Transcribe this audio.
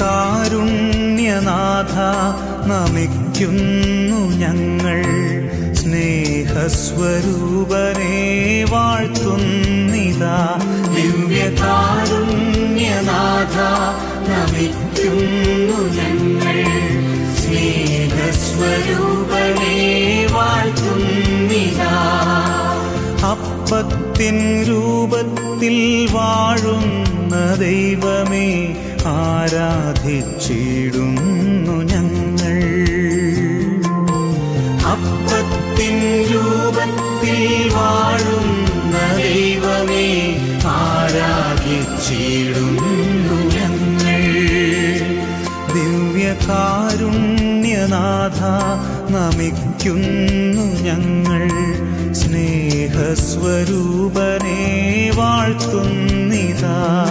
കാരുണ്യനാഥ നമിക്കുന്നു ഞങ്ങൾ. സ്നേഹസ്വരൂപനെ വാഴ്ത്തുന്നിതാ. ദിവ്യകാരുണ്യനാഥ നമിക്കുന്നു ഞങ്ങൾ. സ്നേഹസ്വരൂപനെ വാഴ്ത്തുന്നിതാ. അപ്പത്തിൻ രൂപത്തിൽ വാഴുന്ന ദൈവമേ ആരാധിച്ചിടുന്നു ഞങ്ങൾ. അപ്പത്തിൻ രൂപത്തിൽ വാഴുന്ന ദൈവമേ ആരാധിച്ചിടുന്നു ഞങ്ങൾ. ദിവ്യകാരുണ്യനാഥ നമിക്കുന്നു ഞങ്ങൾ. സ്നേഹസ്വരൂപനെ വാഴ്ത്തുന്നിതാ.